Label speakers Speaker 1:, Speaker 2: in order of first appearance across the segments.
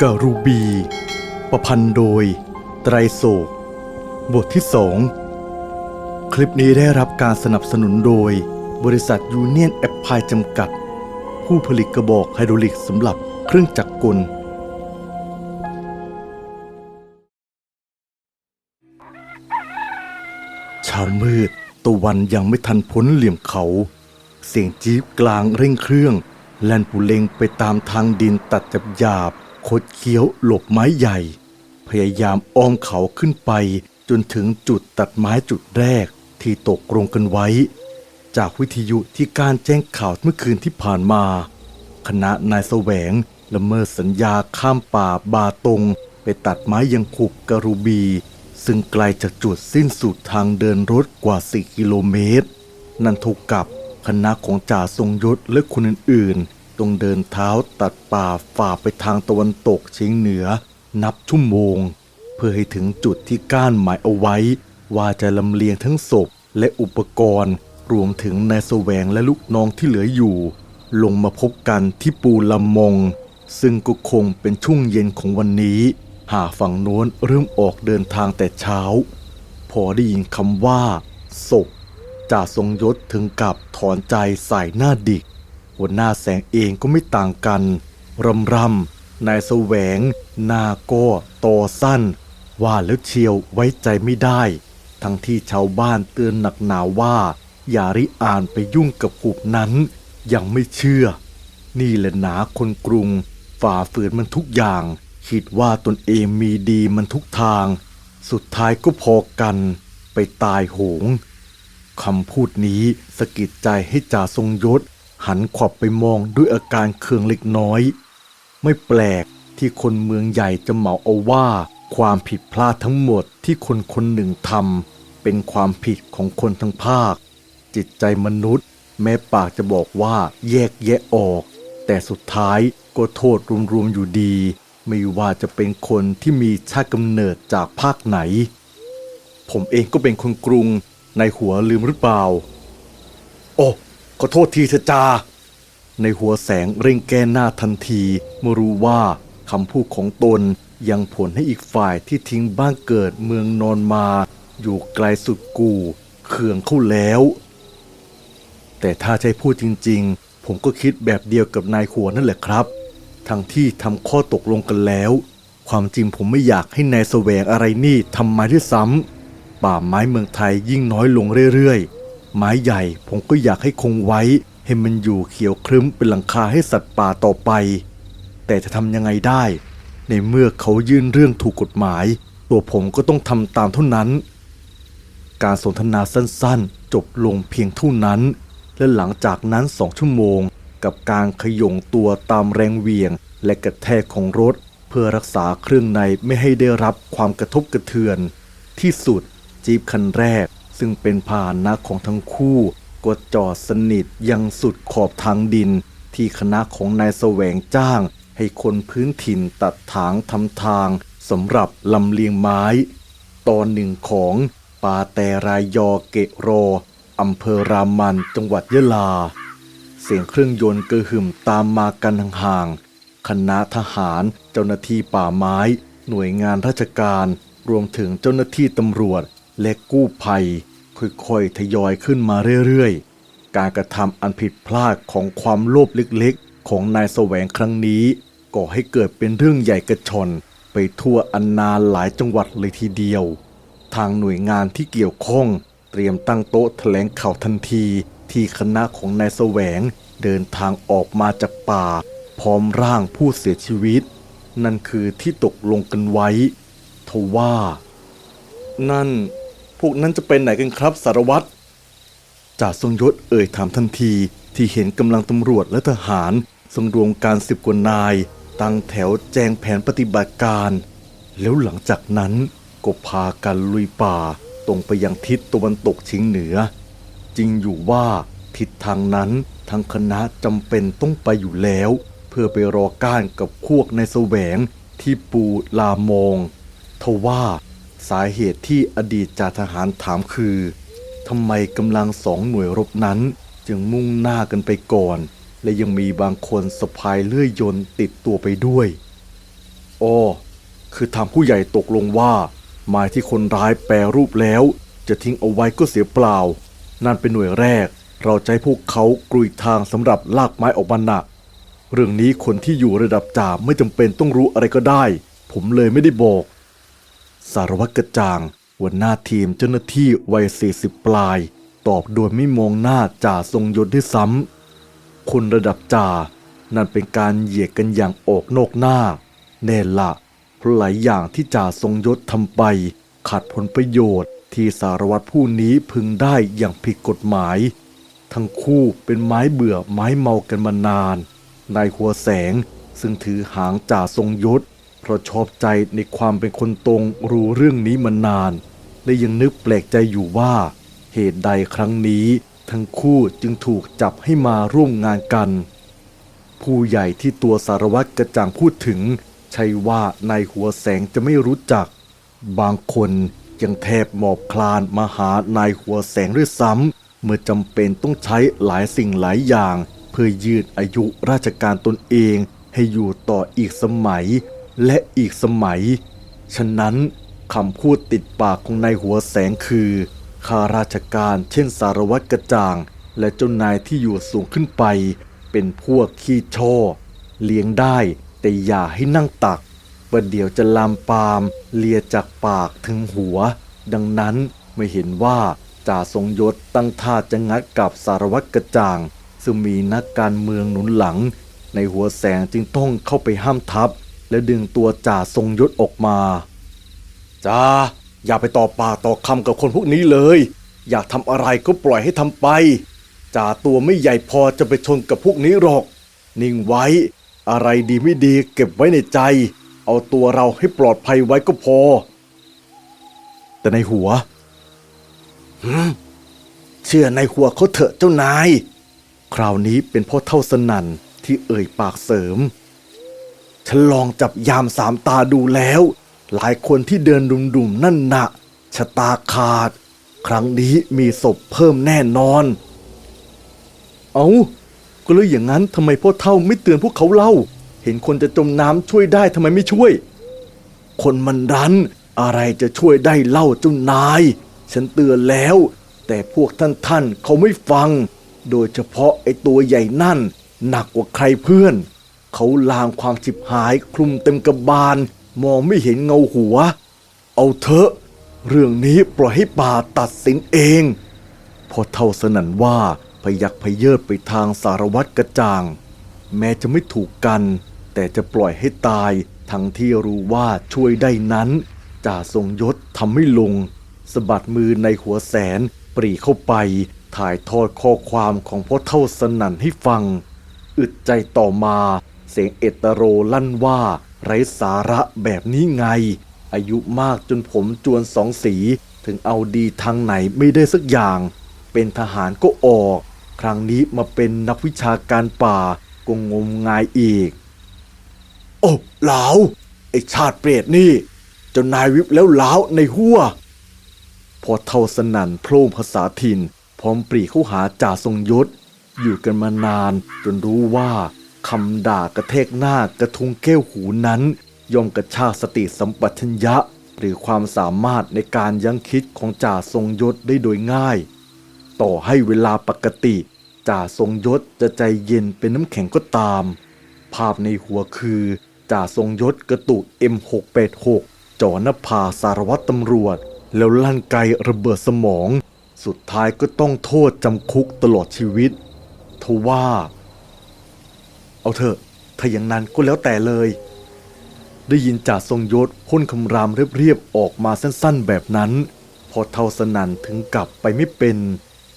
Speaker 1: การูบี ประพันธ์โดย ไตรโศก บทที่สอง คลิปนี้ได้รับการสนับสนุนโดย บริษัทยูเนียนแอปพายจำกัด ผู้ผลิตกระบอกไฮดรอลิกสำหรับเครื่องจักรกล เช้ามืดตะวันยังไม่ทันพ้นเหลี่ยมเขา เสียงจี๊บกลางเร่งเครื่อง แล่นปูเลงไปตามทางดินตัดจับหยาบ คดเคี้ยวหลบไม้ใหญ่ พยายามอ้อมเขาขึ้นไป จนถึงจุดตัดไม้จุดแรกที่ตกลงกันไว้ จากวิทยุที่การแจ้งข่าวเมื่อคืนที่ผ่านมา คณะนายแสวงละเมิดสัญญาข้ามป่าบาตง ไปตัดไม้ยังขุบการูบี ซึ่งไกลจากจุดสิ้นสุดทางเดินรถกว่า 4 กิโลเมตร นั่นเท่ากับคณะของจ่าทรงยศและคนอื่นๆ ต้องเดินเท้าตัดป่าฝ่าไปทางตะวันตกเฉียงเหนือ นับชั่วโมง เพื่อให้ถึงจุดที่ก้านหมายเอาไว้ ว่าจะลำเลียงทั้งศพและอุปกรณ์ รวมถึงนายแสวงและลูกน้องที่เหลืออยู่ ลงมาพบกันที่ปูลำมง ซึ่งก็คงเป็นช่วงเย็นของวันนี้ หากฝั่งโน้นเริ่มออกเดินทางแต่เช้า พอได้ยินคำว่าศพจ่าทรงยศถึงกับถอนใจใส่หน้าดิก หัวหน้าแสงเองก็ไม่ต่างกันรำรำนายแสวงหน้าก็ตสั้น ว่าแล้วเชียวไว้ใจไม่ได้ ทั้งที่ชาวบ้านเตือนหนักหนาว่า อย่าริอ่านไปยุ่งกับขุบนั้น ยังไม่เชื่อ นี่แหละหนาคนกรุง ฝ่าฝืนมันทุกอย่าง คิดว่าตนเองมีดีมันทุกทาง สุดท้ายก็พอกัน ไปตายโหงคำพูดนี้สะกิดใจให้จ่าทรงยศ หันขวับไปมองด้วยอาการเคืองเล็กน้อย ไม่แปลกที่คนเมืองใหญ่จะเหมาเอาว่า ความผิดพลาดทั้งหมดที่คนคนหนึ่งทำเป็นความผิดของคนทั้งภาค จิตใจมนุษย์ แม้ปากจะบอกว่าแยกแยะออก แต่สุดท้ายก็โทษรวมๆอยู่ดี ไม่ว่าจะเป็นคนที่มีชาติกำเนิดจากภาคไหน ผมเองก็เป็นคนกรุงในหัวลืมหรือเปล่า โอ้ ขอโทษทีเถอะจาในหัวแสงเร่งแก้หน้าทันทีเมื่อรู้ว่าคำพูดของตนยังผลให้อีกฝ่ายที่ทิ้งบ้านเกิดเมืองนอนมา อยู่ไกลสุดกูเคืองเข้าแล้ว แต่ถ้าใช้พูดจริงๆ ผมก็คิดแบบเดียวกับนายหัวนั่นแหละครับ ทั้งที่ทำข้อตกลงกันแล้ว ความจริงผมไม่อยากให้นายแสวงอะไรนี่ทำม้ด้วยซ้ำป่าไม้เมืองไทยยิ่งน้อยลงเรื่อยๆ ไม้ใหญ่ ผมก็อยากให้คงไว้ ให้มันอยู่เขียวครึ้มเป็นหลังคาให้สัตว์ป่าต่อไป แต่จะทำยังไงได้ ในเมื่อเขายื่นเรื่องถูกกฎหมาย ตัวผมก็ต้องทำตามเท่านั้น การสนทนาสั้นๆ จบลงเพียงเท่านั้น และหลังจากนั้นสองชั่วโมง กับการขย่งตัวตามแรงเหวี่ยง และกระแทกของรถ เพื่อรักษาเครื่องในไม่ให้ได้รับความกระทบกระเทือน ที่สุดจีบคันแรก ซึ่งเป็นพาหนะของทั้งคู่ ก็จอดสนิทยังสุดขอบทางดิน ที่คณะของนายแสวงจ้าง ให้คนพื้นถิ่นตัดถางทำทางสำหรับลำเลียงไม้ ตอนหนึ่งของปาแต่รายยอเกะโรอำเภอรามันจังหวัดยะลา เสียงเครื่องยนต์กระหึ่มตามมากันห่างๆคณะทหารเจ้าหน้าที่ป่าไม้ หน่วยงานราชการ รวมถึงเจ้าหน้าที่ตำรวจ และกู้ภัยค่อยๆทยอยขึ้นมาเรื่อยๆ การกระทำอันผิดพลาดของความโลภเล็กๆ ของนายแสวงครั้งนี้ก่อให้เกิดเป็นเรื่องใหญ่กระชอนไปทั่วอันนาหลายจังหวัดเลยทีเดียว ทางหน่วยงานที่เกี่ยวข้อง เตรียมตั้งโต๊ะแถลงข่าวทันที ที่คณะของนายแสวงเดินทางออกมาจากป่า พร้อมร่างผู้เสียชีวิต นั่นคือที่ตกลงกันไว้ทว่า นั่น พวกนั้นจะไปไหนกันครับสารวัตรจ่าทรงยศเอ่ยถามทันทีที่เห็นกำลังตำรวจและทหารทรงรวมการสิบกว่านาย ตั้งแถวแจงแผนปฏิบัติการ แล้วหลังจากนั้นก็พากันลุยป่าตรงไปยังทิศตะวันตกเฉียงเหนือ จริงอยู่ว่าทิศทางนั้นทั้งคณะจำเป็นต้องไปอยู่แล้ว เพื่อไปรอก้านกับพวกในแสวงที่ปูลามองทว่า สาเหตุที่อดีตจ่าทหารถามคือทำไมกำลังสองหน่วยรบนั้น จึงมุ่งหน้ากันไปก่อน และยังมีบางคนสะพายเลื่อยยนต์ติดตัวไปด้วยอ้คือทางผู้ใหญ่ตกลงว่าไม้ที่คนร้ายแปรรูปแล้ว จะทิ้งเอาไว้ก็เสียเปล่า นั่นเป็นหน่วยแรก เราจะให้พวกเขากรุยทางสำหรับลากไม้ออกมาหนัก เรื่องนี้คนที่อยู่ระดับจ่าไม่จำเป็นต้องรู้อะไรก็ได้ ผมเลยไม่ได้บอก สารวัตรกระจ่างหัวหน้าทีมเจ้าหน้าที่วัย 40 ปลาย ตอบโดยไม่มองหน้าจ่าทรงยศด้วยซ้ำคนระดับจ่านั่นเป็นการเหยียดกันอย่างออกนอกหน้า แน่ละเพราะหลายอย่างที่จ่าทรงยศทำไป ขัดผลประโยชน์ที่สารวัตรผู้นี้พึงได้อย่างผิดกฎหมาย ทั้งคู่เป็นไม้เบื่อไม้เมากันมานาน นายหัวแสงซึ่งถือหางจ่าทรงยศ เพราะชอบใจในความเป็นคนตรงรู้เรื่องนี้มานาน และยังนึกแปลกใจอยู่ว่า เหตุใดครั้งนี้ทั้งคู่จึงถูกจับให้มาร่วมงานกัน ผู้ใหญ่ที่ตัวสารวัตรกระจ่างพูดถึง ใช่ว่านายหัวแสงจะไม่รู้จัก บางคนยังแทบหมอบคลานมาหานายหัวแสงด้วยซ้ำเมื่อจำเป็นต้องใช้หลายสิ่งหลายอย่าง เพื่อยืดอายุราชการตนเองให้อยู่ต่ออีกสมัย และอีกสมัย ฉะนั้นคำพูดติดปากของนายหัวแสงคือข้าราชการเช่นสารวัตรกระจ่าง และเจ้านายที่อยู่สูงขึ้นไป เป็นพวกขี้ช่อ เลี้ยงได้แต่อย่าให้นั่งตักประเดี๋ยวจะลามปาม เลียจากปากถึงหัว ดังนั้นไม่เห็นว่าจ่าทรงยศตั้งท่าจะงัดกับสารวัตรกระจ่าง ซึ่งมีนักการเมืองหนุนหลัง ในหัวแสงจึงต้องเข้าไปห้ามทับ และดึงตัวจ่าทรงยศออกมาจ่าอย่าไปต่อปากต่อคำกับคนพวกนี้เลย อยากทำอะไรก็ปล่อยให้ทำไปจ่าตัวไม่ใหญ่พอจะไปชนกับพวกนี้หรอก นิ่งไว้ อะไรดีไม่ดีเก็บไว้ในใจ เอาตัวเราให้ปลอดภัยไว้ก็พอ แต่ในหัวหืมเชื่อในหัวเขาเถอะเจ้านาย คราวนี้เป็นพ่อเท่าสนั่นที่เอ่ยปากเสริม ฉันลองจับยามสามตาดูแล้ว หลายคนที่เดินดุ่มๆนั่นนะชะตาขาด ครั้งนี้มีศพเพิ่มแน่นอน เอาก็เลยอย่างนั้นทำไมพ่อเท่าไม่เตือนพวกเขาเล่า เห็นคนจะจมน้ำช่วยได้ทำไมไม่ช่วย คนมันรัน อะไรจะช่วยได้เล่าเจ้านาย ฉันเตือนแล้ว แต่พวกท่านท่านเขาไม่ฟัง โดยเฉพาะไอ้ตัวใหญ่นั่น หนักกว่าใครเพื่อน เขาลางความฉิบหายคลุมเต็มกระบาล มองไม่เห็นเงาหัว เอาเถอะ เรื่องนี้ปล่อยให้ป่าตัดสินเอง พอเท่าสนันว่าพยักพยเยิดไปทางสารวัตรกระจ่าง แม้จะไม่ถูกกัน แต่จะปล่อยให้ตาย ทั้งที่รู้ว่าช่วยได้นั้นจ่าทรงยศทำไม่ลงสะบัดมือในหัวแสนปรีเข้าไป ถ่ายทอดข้อความของพ่อเท่าสนั่นให้ฟัง อึดใจต่อมา เสียงเอตโรลั่นว่า ไร้สาระแบบนี้ไง อายุมากจนผมจวนสองสี ถึงเอาดีทางไหนไม่ได้สักอย่าง เป็นทหารก็ออก ครั้งนี้มาเป็นนักวิชาการป่าก็งมงายอีก โอ้เหลาไอชาติเปรตนี่เจ้านายวิบแล้วหลาวในหัว พอเท่าสนั่นโพร่งภาษาถิ่น พร้อมปรีเข้าหาจ่าทรงยศ อยู่กันมานานจนรู้ว่า คำด่ากระเทกหน้ากระทุงแก้วหูนั้น ย่อมกระชากสติสัมปชัญญะ หรือความสามารถในการยั้งคิดของจ่าทรงยศได้โดยง่าย ต่อให้เวลาปกติจ่าทรงยศจะใจเย็นเป็นน้ำแข็งก็ตาม ภาพในหัวคือจ่าทรงยศกระตุก M686 จ่อหน้าผาสารวัตรตำรวจ แล้วลั่นไกระเบิดสมอง สุดท้ายก็ต้องโทษจำคุกตลอดชีวิตทว่า เอาเถอะถ้าอย่างนั้นก็แล้วแต่เลย ได้ยินจ่าทรงยศพ่นคำรามเรียบๆออกมาสั้นๆแบบนั้น พอเท่าสนันถึงกลับไปไม่เป็น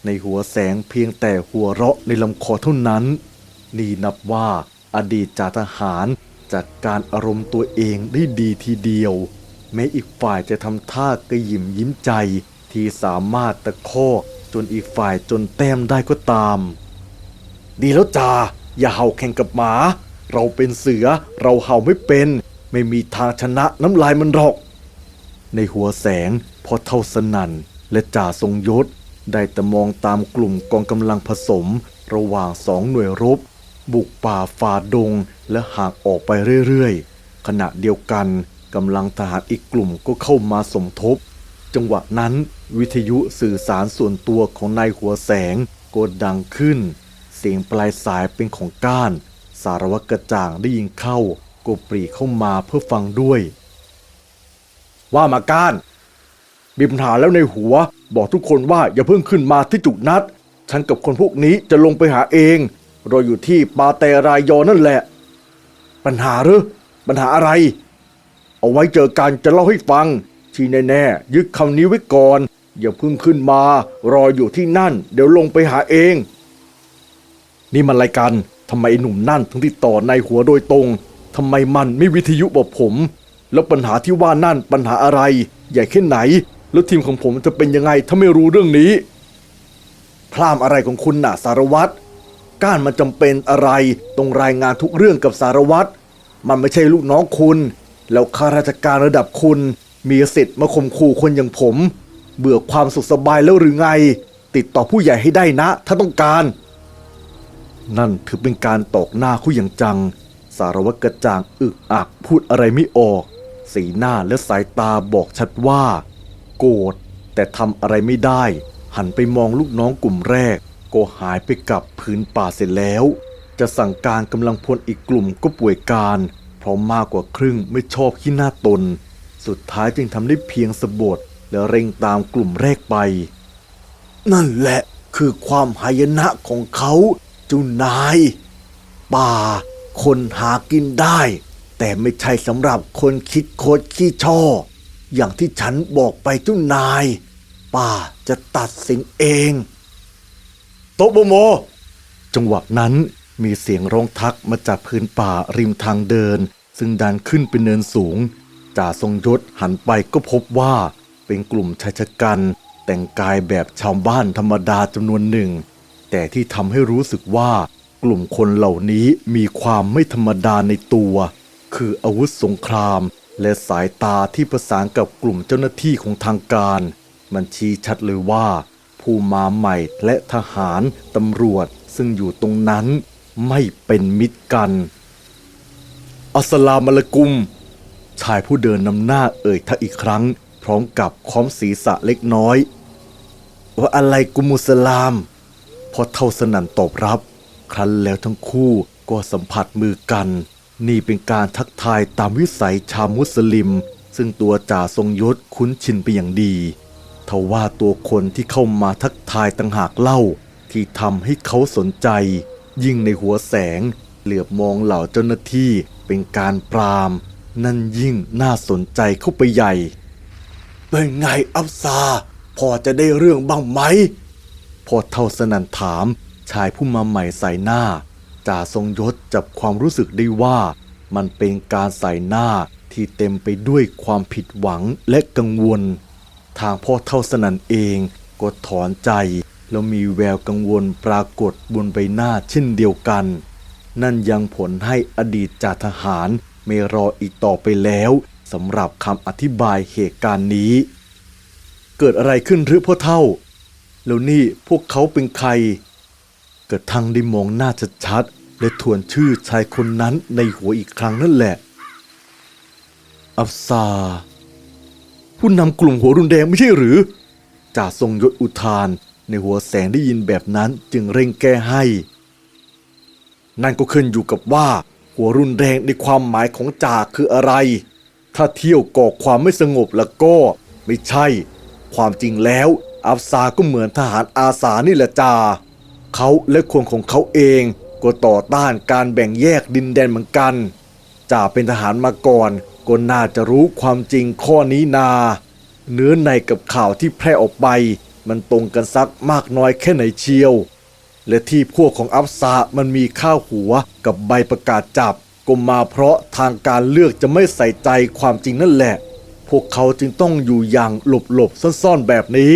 Speaker 1: ในหัวแสงเพียงแต่หัวเราะในลำคอเท่านั้น นี่นับว่าอดีตจ่าทหารจัดการอารมณ์ตัวเองได้ดีทีเดียว แม้อีกฝ่ายจะทำท่ากระยิมยิ้มใจ ที่สามารถตะคอกจนอีกฝ่ายจนแต้มได้ก็ตาม ดีแล้วจ่า อย่าเห่าแข่งกับหมา เราเป็นเสือเราเห่าไม่เป็น ไม่มีทางชนะน้ำลายมันหรอก ในหัวแสงพอเท่าสนันและจ่าทรงยศ ได้แต่มองตามกลุ่มกองกำลังผสม ระหว่างสองหน่วยรบ บุกป่าฝ่าดง และห่างออกไปเรื่อยๆ ขณะเดียวกันกำลังทหารอีกกลุ่มก็เข้ามาสมทบ จังหวะนั้นวิทยุสื่อสารส่วนตัวของนายหัวแสงก็ดังขึ้น สียงปลายสายเป็นของก้าน สารวัตรกระจ่างได้ยินเข้าก็ปรีเข้ามาเพื่อฟังด้วย ว่ามาก้าน มีปัญหาแล้วในหัว บอกทุกคนว่าอย่าเพิ่งขึ้นมาที่จุดนัด ฉันกับคนพวกนี้จะลงไปหาเองรออยู่ที่ปาเตรายอนั่นแหละ ปัญหาหรือปัญหาอะไร เอาไว้เจอกันจะเล่าให้ฟัง ที่แน่ๆยึดคำนี้ไว้ก่อน อย่าเพิ่งขึ้นมา รออยู่ที่นั่น เดี๋ยวลงไปหาเอง นี่มันอะไรกันทำไมหนุ่มนั่นถึงติดต่อในายหัวโดยตรงทำไมมันไม่วิทยุบอกผม แล้วปัญหาที่ว่านั่นปัญหาอะไร ใหญ่แค่ไหน แล้วทีมของผมจะเป็นยังไงถ้าไม่รู้เรื่องนี้พรามอะไรของคุณน่ะสารวัตรก้านมันจำเป็นอะไรต้องรายงานทุกเรื่องกับสารวัตรมันไม่ใช่ลูกน้องคุณ แล้วข้าราชการระดับคุณ มีสิทธิ์มาข่มขู่คนอย่างผม เบื่อความสุขสบายแล้วหรือไง ติดต่อผู้ใหญ่ให้ได้นะ ถ้าต้องการ นั่นถือเป็นการตอกหน้าคู่อย่างจัง สารวัตรกระจ่างอึกอักพูดอะไรไม่ออก สีหน้าและสายตาบอกชัดว่า โกรธแต่ทำอะไรไม่ได้ หันไปมองลูกน้องกลุ่มแรก ก็หายไปกับพื้นป่าเสร็จแล้ว จะสั่งการกำลังพลอีกกลุ่มก็ป่วยการเพราะมากกว่าครึ่งไม่ชอบขี้หน้าตน สุดท้ายจึงทำได้เพียงสะบดและเร่งตามกลุ่มแรกไป นั่นแหละคือความหายนะของเขา จุนาย ป่า คนหากินได้ แต่ไม่ใช่สำหรับคนคิดโคตรขี้ช่อ อย่างที่ฉันบอกไปจุนาย ป่าจะตัดสินเองโตโบโม จังหวะนั้นมีเสียงร้องทักมาจากพื้นป่าริมทางเดิน ซึ่งดันขึ้นเป็นเนินสูงจ่าทรงยศหันไปก็พบว่าเป็นกลุ่มชายชะกัน แต่งกายแบบชาวบ้านธรรมดาจำนวนหนึ่ง แต่ที่ทำให้รู้สึกว่ากลุ่มคนเหล่านี้มีความไม่ธรรมดาในตัว คืออาวุธสงคราม และสายตาที่ประสานกับกลุ่มเจ้าหน้าที่ของทางการ มันชี้ชัดเลยว่า ผู้มาใหม่และทหารตำรวจซึ่งอยู่ตรงนั้นไม่เป็นมิตรกัน อัสลามุอะลัยกุม ชายผู้เดินนำหน้าเอ่ยทักอีกครั้ง พร้อมกับค้อมศีรษะเล็กน้อย ว่าอะไรกุมุสลาม พอเท่าสนั่นตอบรับ ครั้นแล้วทั้งคู่ก็สัมผัสมือกัน นี่เป็นการทักทายตามวิสัยชาวมุสลิม ซึ่งตัวจ่าทรงยศคุ้นชินไปอย่างดีทว่าตัวคนที่เข้ามาทักทายต่างหากเล่า ที่ทำให้เขาสนใจ ยิ่งในหัวแสง เหลือบมองเหล่าเจ้าหน้าที่เป็นการปราม นั่นยิ่งน่าสนใจเข้าไปใหญ่ เป็นไงอับซา พอจะได้เรื่องบ้างไหม พอเท่าสนันถาม ชายผู้มาใหม่ใส่หน้าจ่าทรงยศจับความรู้สึกได้ว่า มันเป็นการใส่หน้าที่เต็มไปด้วยความผิดหวังและกังวล ทางพ่อเท่าสนันเองก็ถอนใจ แล้วมีแววกังวลปรากฏบนใบหน้าเช่นเดียวกัน นั่นยังผลให้อดีตจ่าทหารไม่รออีกต่อไปแล้วสำหรับคำอธิบายเหตุการณ์นี้ เกิดอะไรขึ้นหรือพ่อเท่า แล้วนี่พวกเขาเป็นใคร กระทั่งได้มองหน้าชัดๆและทวนชื่อชายคนนั้นในหัวอีกครั้งนั่นแหละ อับซา ผู้นำกลุ่มหัวรุนแดงไม่ใช่หรือจ่าทรงยศอุทานในหัวแสงได้ยินแบบนั้นจึงเร่งแก้ให้ นั่นก็ขึ้นอยู่กับว่า หัวรุนแรงในความหมายของจ่าคืออะไร ถ้าเที่ยวก่อความไม่สงบแล้วก็ไม่ใช่ ความจริงแล้ว อับซาก็เหมือนทหารอาสานี่แหละจ่าเขาและคนของเขาเองก็ต่อต้านการแบ่งแยกดินแดนเหมือนกันจ่าเป็นทหารมาก่อนก็น่าจะรู้ความจริงข้อนี้นา เนื้อในกับข่าวที่แพร่ออกไป มันตรงกันซักมากน้อยแค่ไหนเชียว และที่พวกของอัฟซามันมีข้าวหัวกับใบประกาศจับก็มาเพราะทางการเลือกจะไม่ใส่ใจความจริงนั่นแหละ พวกเขาจึงต้องอยู่อย่างหลบๆซ่อนๆแบบนี้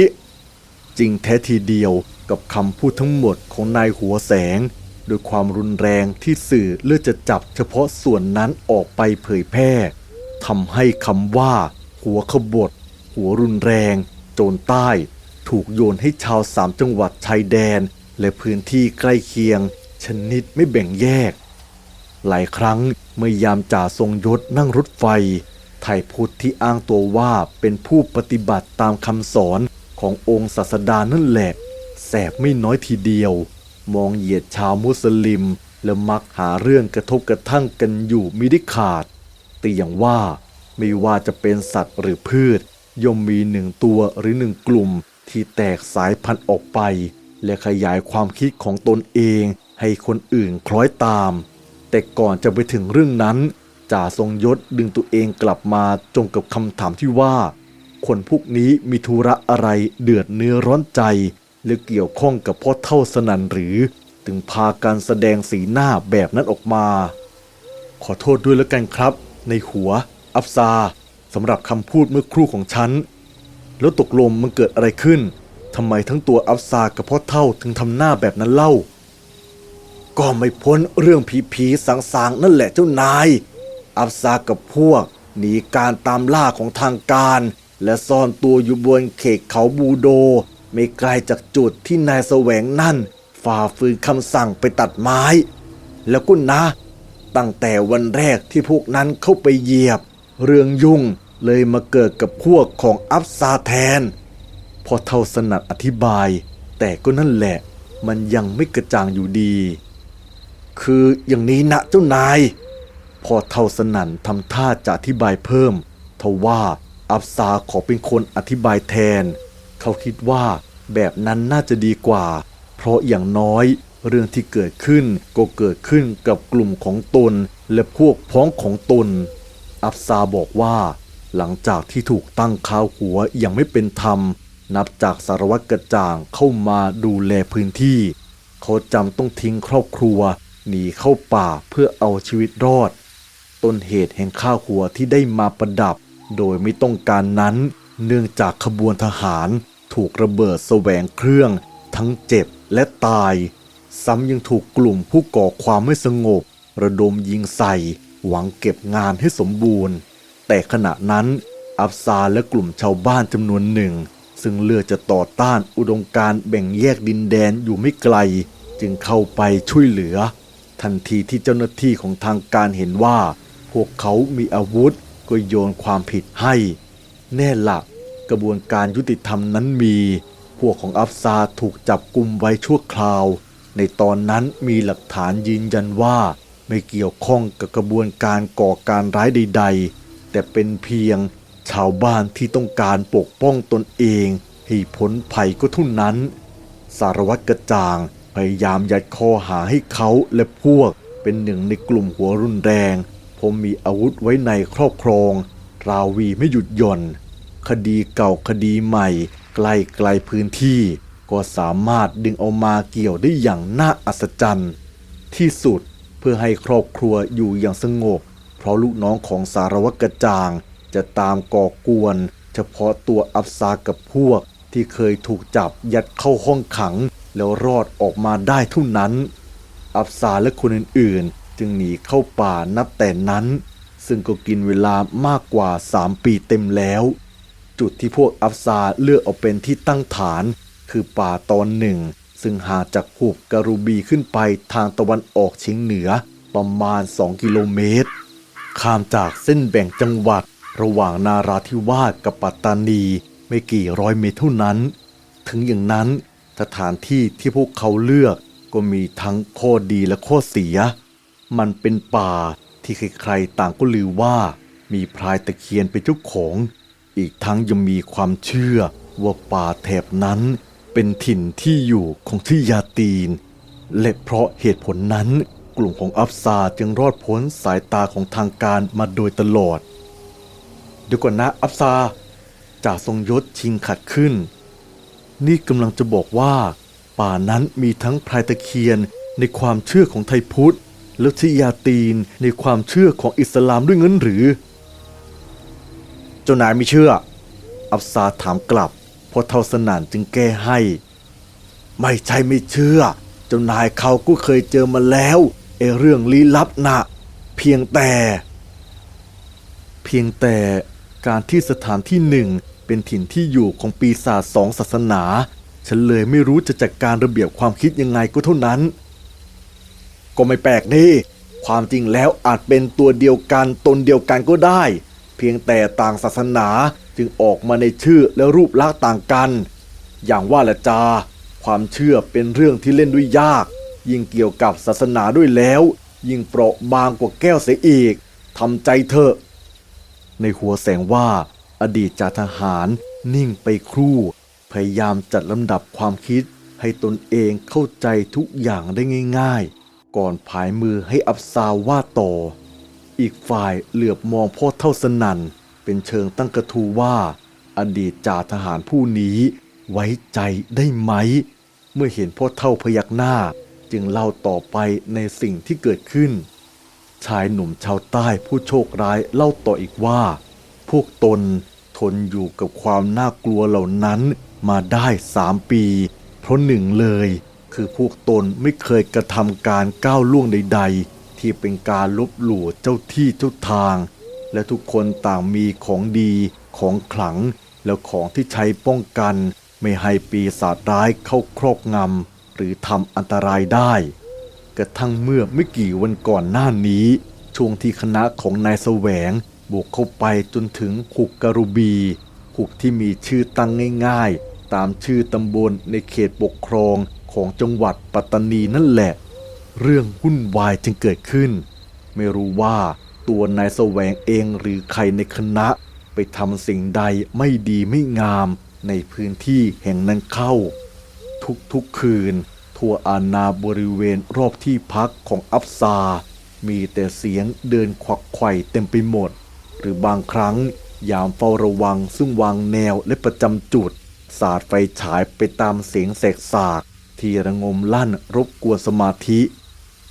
Speaker 1: จริงแท้ทีเดียวกับคำพูดทั้งหมดของนายหัวแสง โดยความรุนแรงที่สื่อเลือกจะจับเฉพาะส่วนนั้นออกไปเผยแพร่ทำให้คำว่า หัวขบฏหัวรุนแรง โจรใต้ ถูกโยนให้ชาวสามจังหวัดชายแดน และพื้นที่ใกล้เคียง ชนิดไม่แบ่งแยก หลายครั้งเมื่อยามจ่าทรงยศนั่งรถไฟไทยพุทธที่อ้างตัวว่าเป็นผู้ปฏิบัติตามคำสอน ขององค์ศาสดานั่นแหละ แสบไม่น้อยทีเดียว มองเหยียดชาวมุสลิม และมักหาเรื่องกระทบกระทั่งกันอยู่มิได้ขาด แต่อย่างว่าไม่ว่าจะเป็นสัตว์หรือพืช ย่อมมีหนึ่งตัวหรือหนึ่งกลุ่ม ที่แตกสายพันธุ์ออกไป และขยายความคิดของตนเองให้คนอื่นคล้อยตาม แต่ก่อนจะไปถึงเรื่องนั้นจ่าทรงยศดึงตัวเองกลับมาจงกับคำถามที่ว่า คนพวกนี้มีธุระอะไรเดือดเนื้อร้อนใจ หรือเกี่ยวข้องกับพ่อเท่าสนันหรือ ถึงพาการแสดงสีหน้าแบบนั้นออกมา ขอโทษด้วยแล้วกันครับ ในหัว อับซาสำหรับคำพูดเมื่อครู่ของฉัน แล้วตกลงมันเกิดอะไรขึ้นทำไมทั้งตัวอับซากับพ่อเท่าถึงทำหน้าแบบนั้นเล่า ก็ไม่พ้นเรื่องผีผีๆสางๆนั่นแหละเจ้านาย อับซากับพวกหนีการตามล่าของทางการ และซ่อนตัวอยู่บนเขตเขาบูโด ไม่ไกลจากจุดที่นายแสวงนั่น ฝ่าฝืนคำสั่งไปตัดไม้ แล้วก็นะ ตั้งแต่วันแรกที่พวกนั้นเข้าไปเหยียบ เรื่องยุ่งเลยมาเกิดกับพวกของอับซาแทน พอเท่าสนัดอธิบาย แต่ก็นั่นแหละ มันยังไม่กระจ่างอยู่ดี คืออย่างนี้นะเจ้านาย พอเท่าสนั่นทำท่าจะอธิบายเพิ่มทว่า อับซาขอเป็นคนอธิบายแทน เขาคิดว่าแบบนั้นน่าจะดีกว่า เพราะอย่างน้อยเรื่องที่เกิดขึ้นก็เกิดขึ้นกับกลุ่มของตนและพวกพ้องของตน อับซาบอกว่า หลังจากที่ถูกตั้งข้าวหัวอย่างไม่เป็นธรรม นับจากสารวัตรกระจ่างเข้ามาดูแลพื้นที่ เขาจำต้องทิ้งครอบครัว หนีเข้าป่าเพื่อเอาชีวิตรอด ต้นเหตุแห่งข้าวหัวที่ได้มาประดับ โดยไม่ต้องการนั้น เนื่องจากขบวนทหารถูกระเบิดแสวงเครื่อง ทั้งเจ็บและตาย ซ้ำยังถูกกลุ่มผู้ก่อความไม่สงบ ระดมยิงใส่ หวังเก็บงานให้สมบูรณ์ แต่ขณะนั้น อับซาและกลุ่มชาวบ้านจำนวนหนึ่ง ซึ่งเลือกจะต่อต้านอุดมการแบ่งแยกดินแดนอยู่ไม่ไกล จึงเข้าไปช่วยเหลือ ทันทีที่เจ้าหน้าที่ของทางการเห็นว่า พวกเขามีอาวุธ ก็โยนความผิดให้ แน่ละกระบวนการยุติธรรมนั้นมี พวกของอัฟซาถูกจับกลุ่มไว้ชั่วคราว ในตอนนั้นมีหลักฐานยืนยันว่าไม่เกี่ยวข้องกับกระบวนการก่อการร้ายใด ๆ แต่เป็นเพียงชาวบ้านที่ต้องการปกป้องตนเองให้พ้นภัยก็เท่านั้น สารวัตรกระจ่างพยายามยัดข้อหาให้เขาและพวกเป็นหนึ่งในกลุ่มหัวรุนแรง ผมมีอาวุธไว้ในครอบครอง ราวีไม่หยุดหย่อน คดีเก่าคดีใหม่ใกล้ไกลพื้นที่ ก็สามารถดึงเอามาเกี่ยวได้อย่างน่าอัศจรรย์ ที่สุดเพื่อให้ครอบครัวอยู่อย่างสงบ เพราะลูกน้องของสารวัตรกระจ่าง จะตามก่อกวน เฉพาะตัวอับซากับพวกที่เคยถูกจับยัดเข้าห้องขัง แล้วรอดออกมาได้เท่านั้น อับซาและคนอื่นๆ จึงหนีเข้าป่านับแต่นั้น ซึ่งก็กินเวลามากกว่า 3 ปีเต็มแล้ว จุดที่พวกอัฟซาเลือกเอาเป็นที่ตั้งฐาน คือป่าตอนหนึ่ง ซึ่งห่างจากหุบการูบีขึ้นไปทางตะวันออกเฉียงเหนือประมาณ 2 กิโลเมตร ข้ามจากเส้นแบ่งจังหวัด ระหว่างนาราธิวาสกับปัตตานีไม่กี่ร้อยเมตรเท่านั้น ถึงอย่างนั้นสถานที่ที่พวกเขาเลือกก็มีทั้งข้อดีและข้อเสีย มันเป็นป่าที่ใครๆต่างก็ลือว่ามีพรายตะเคียนเป็นเจ้าของ อีกทั้งยังมีความเชื่อว่าป่าแถบนั้นเป็นถิ่นที่อยู่ของที่ยาตีน และเพราะเหตุผลนั้นกลุ่มของอัฟซาจึงรอดพ้นสายตาของทางการมาโดยตลอดเดี๋ยวก่อนนะอัฟซาจ่าทรงยศชิงขัดขึ้น นี่กำลังจะบอกว่า ป่านั้นมีทั้งพรายตะเคียนในความเชื่อของไทยพุทธ ละทิยาตีนในความเชื่อของอิสลามด้วยเงินหรือ เจ้านายไม่เชื่อ อับซาถามกลับพราะเท่าสนานจึงแก้ให้ ไม่ใช่ไม่เชื่อ เจ้านายเขาก็เคยเจอมาแล้วไอเรื่องลี้ลับนะเพียงแต่ เพียงแต่การที่สถานที่หนึ่งเป็นถิ่นที่อยู่ของปีศาจสองศาสนา ฉันเลยไม่รู้จะจัดการระเบียบความคิดยังไงก็เท่านั้น ก็ไม่แปลกนี่ความจริงแล้วอาจเป็นตัวเดียวกันตนเดียวกันก็ได้ เพียงแต่ต่างศาสนาจึงออกมาในชื่อและรูปลักษณ์ต่างกัน อย่างว่าละจา ความเชื่อเป็นเรื่องที่เล่นด้วยยาก ยิ่งเกี่ยวกับศาสนาด้วยแล้ว ยิ่งเปราะบางกว่าแก้วเสียอีกทำใจเถอะ ในหัวแสงว่า อดีตจ่าทหารนิ่งไปครู่ พยายามจัดลำดับความคิดให้ตนเองเข้าใจทุกอย่างได้ง่าย ๆ ก่อนผายมือให้อับซาว่าต่อ อีกฝ่ายเหลือบมองพ่อเท่าสนันเป็นเชิงตั้งกระทูว่า อดีตจ่าทหารผู้นี้ไว้ใจได้ไหม เมื่อเห็นพ่อเท่าพยักหน้าจึงเล่าต่อไปในสิ่งที่เกิดขึ้น ชายหนุ่มชาวใต้ผู้โชคร้ายเล่าต่ออีกว่า พวกตนทนอยู่กับความน่ากลัวเหล่านั้นมาได้สามปี เพราะหนึ่งเลย คือพวกตนไม่เคยกระทำการก้าวล่วงใด ๆ ที่เป็นการลบหลู่เจ้าที่เจ้าทาง และทุกคนต่างมีของดีของขลัง แล้วของที่ใช้ป้องกัน ไม่ให้ปีศาจร้ายเข้าครอบงำหรือทำอันตรายได้ กระทั่งเมื่อไม่กี่วันก่อนหน้านี้ ช่วงที่คณะของนายแสวงบุกเข้าไปจนถึงหุกกรุบีหุกที่มีชื่อตั้งง่าย ๆ ตามชื่อตำบลในเขตปกครอง ของจังหวัดปัตตานีนั่นแหละ เรื่องวุ่นวายจึงเกิดขึ้น ไม่รู้ว่าตัวนายแสวงเองหรือใครในคณะไปทำสิ่งใดไม่ดีไม่งามในพื้นที่แห่งนั้นเข้า ทุกๆคืน ทั่วอาณาบริเวณรอบที่พักของอับซา มีแต่เสียงเดินควักไข่เต็มไปหมด หรือบางครั้งยามเฝ้าระวังซึ่งวางแนวและประจำจุด สาดไฟฉายไปตามเสียงแสกสาก ที่ระงมลั่นรบกวนสมาธิ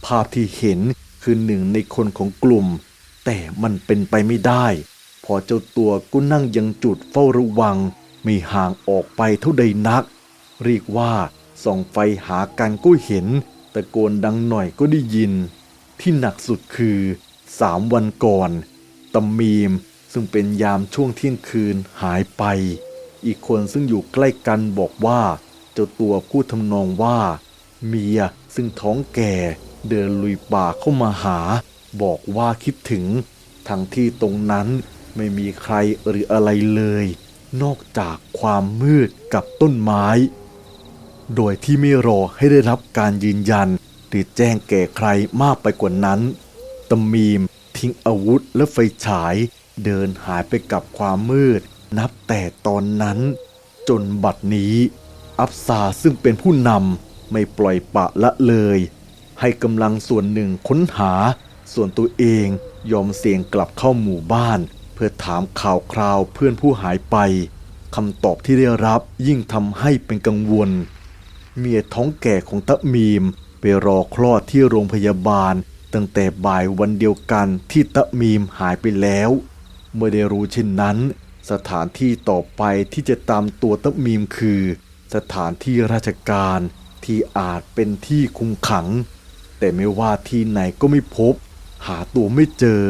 Speaker 1: ภาพที่เห็นคือหนึ่งในคนของกลุ่ม แต่มันเป็นไปไม่ได้ พอเจ้าตัวก็นั่งยังจุดเฝ้าระวัง ไม่ห่างออกไปเท่าใดนัก เรียกว่าส่องไฟหากันก็เห็น ตะโกนดังหน่อยก็ได้ยิน ที่หนักสุดคือสามวันก่อนตำมีมซึ่งเป็นยามช่วงเที่ยงคืนหายไป อีกคนซึ่งอยู่ใกล้กันบอกว่า จ้าตัวพูดทำนองว่า เมียซึ่งท้องแก่เดินลุยป่าเข้ามาหา บอกว่าคิดถึง ทั้งที่ตรงนั้นไม่มีใครหรืออะไรเลย นอกจากความมืดกับต้นไม้ โดยที่ไม่รอให้ได้รับการยืนยัน หรือแจ้งแก่ใครมากไปกว่านั้นตำมีมทิ้งอาวุธและไฟฉาย เดินหายไปกับความมืด นับแต่ตอนนั้น จนบัดนี้ อับซาซึ่งเป็นผู้นำไม่ปล่อยปะละเลย ให้กำลังส่วนหนึ่งค้นหา ส่วนตัวเองยอมเสี่ยงกลับเข้าหมู่บ้าน เพื่อถามข่าวคราวเพื่อนผู้หายไปคำตอบที่ได้รับยิ่งทำให้เป็นกังวล เมียท้องแก่ของตะมีม ไปรอคลอดที่โรงพยาบาล ตั้งแต่บ่ายวันเดียวกันที่ตะมีมหายไปแล้ว เมื่อได้รู้เช่นนั้น สถานที่ต่อไปที่จะตามตัวตะมีมคือ สถานที่ราชการที่อาจเป็นที่คุมขัง แต่ไม่ว่าที่ไหนก็ไม่พบ หาตัวไม่เจอ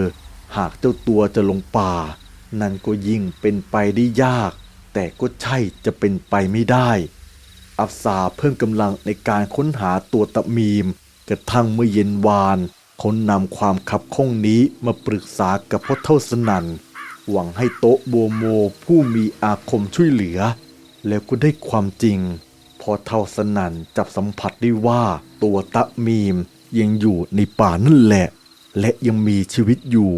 Speaker 1: หากเจ้าตัวจะลงป่า นั่นก็ยิ่งเป็นไปได้ยาก แต่ก็ใช่จะเป็นไปไม่ได้ อับซาเพิ่มกำลังในการค้นหาตัวตะมีม กระทั่งเมื่อเย็นวานเขานำความขับข้องนี้มาปรึกษากับพ่อเท่าสนันหวังให้โต๊ะโบโมผู้มีอาคมช่วยเหลือ แล้วก็ได้ความจริง พอเท่าสนันจับสัมผัสได้ว่าตัวตะมีมยังอยู่ในป่านั่นแหละ และยังมีชีวิตอยู่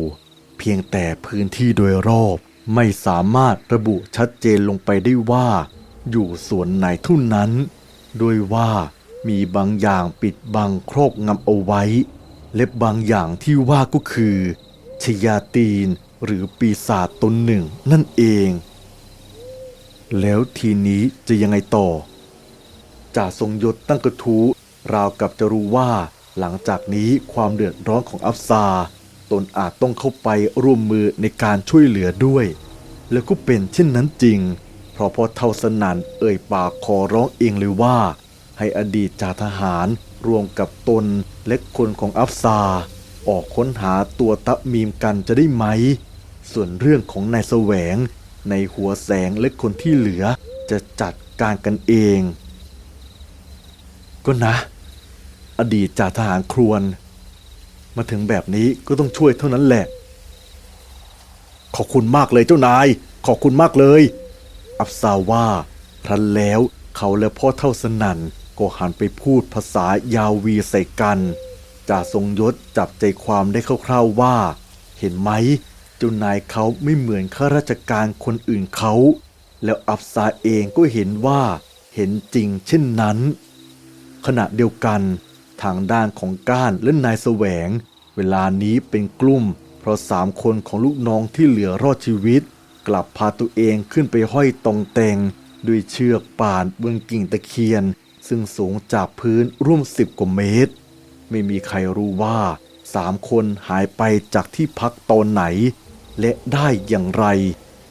Speaker 1: เพียงแต่พื้นที่โดยรอบไม่สามารถระบุชัดเจนลงไปได้ว่า อยู่ส่วนไหนเท่านั้นโดยว่ามีบางอย่างปิดบังโครอบงำเอาไว้ และบางอย่างที่ว่าก็คือชยาตีนหรือปีศาจตนหนึ่งนั่นเอง แล้วทีนี้จะยังไงต่อจ่าทรงยศตั้งกระทู้ราวกับจะรู้ว่า หลังจากนี้ความเดือดร้อนของอัฟซา ตนอาจต้องเข้าไปร่วมมือในการช่วยเหลือด้วย แล้วก็เป็นเช่นนั้นจริง เพราะพอเท่าสนันเอ่ยปากขอร้องเองเลยว่า ให้อดีตจ่าทหารรวมกับตนและคนของอัฟซา ออกค้นหาตัวตะมีมกันจะได้ไหม ส่วนเรื่องของนายแสวง ในหัวแสงและคนที่เหลือจะจัดการกันเอง ก็นะ อดีตจ่าทหารครวน มาถึงแบบนี้ก็ต้องช่วยเท่านั้นแหละ ขอบคุณมากเลยเจ้านาย ขอบคุณมากเลย อับซาว่าครั้นแล้วเขาและพ่อเท่าสนั่นก็หันไปพูดภาษายาวีใส่กันจ่าทรงยศจับใจความได้คร่าวๆว่า เห็นไหม เจ้านายเขาไม่เหมือนข้าราชการคนอื่นเขา แล้วอับซาเองก็เห็นว่าเห็นจริงเช่นนั้น ขณะเดียวกัน ทางด้านของก้านและนายแสวง เวลานี้เป็นกลุ่ม เพราะสามคนของลูกน้องที่เหลือรอดชีวิต กลับพาตัวเองขึ้นไปห้อยตองแตงด้วยเชือกป่านบนกิ่งตะเคียน ซึ่งสูงจากพื้นร่วมสิบกว่าเมตร ไม่มีใครรู้ว่าสามคนหายไปจากที่พักตอนไหน และได้อย่างไร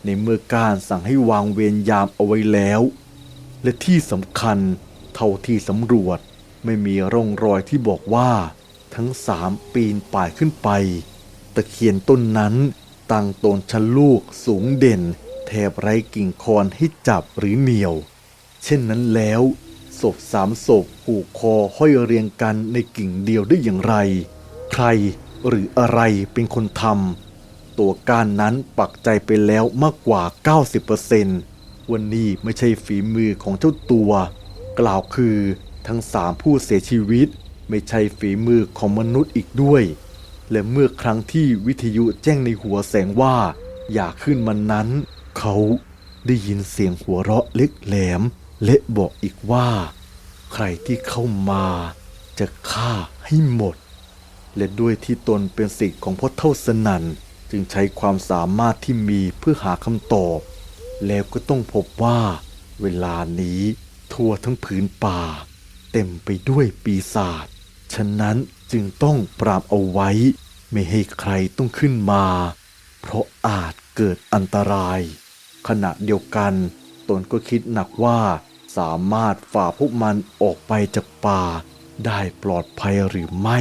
Speaker 1: ในเมื่อการสั่งให้วางเวรยามเอาไว้แล้ว และที่สำคัญเท่าที่สำรวจไม่มีร่องรอยที่บอกว่าทั้งสามปีนป่ายขึ้นไป ตะเคียนต้นนั้นตั้งตนชันลูกสูงเด่น แทบไร้กิ่งคอนให้จับหรือเหนียว เช่นนั้นแล้วศพสามศพผูกคอห้อยเรียงกันในกิ่งเดียวได้อย่างไร ใครหรืออะไรเป็นคนทำ ตัวการนั้นปักใจไปแล้วมากกว่า 90%วันนี้ไม่ใช่ฝีมือของเจ้าตัว กล่าวคือทั้งสามผู้เสียชีวิต ไม่ใช่ฝีมือของมนุษย์อีกด้วย และเมื่อครั้งที่วิทยุแจ้งในหัวแสงว่า อย่าขึ้นมันนั้น เขาได้ยินเสียงหัวเราะเล็กแหลม และบอกอีกว่า ใครที่เข้ามา จะฆ่าให้หมด และด้วยที่ตนเป็นสิทธิ์ของพ่อเท่าสนัน จึงใช้ความสามารถที่มีเพื่อหาคำตอบ แล้วก็ต้องพบว่า เวลานี้ทั่วทั้งผืนป่า เต็มไปด้วยปีศาจฉะนั้นจึงต้องปราบเอาไว้ ไม่ให้ใครต้องขึ้นมา เพราะอาจเกิดอันตราย ขณะเดียวกัน ตนก็คิดหนักว่าสามารถฝ่าพวกมันออกไปจากป่า ได้ปลอดภัยหรือไม่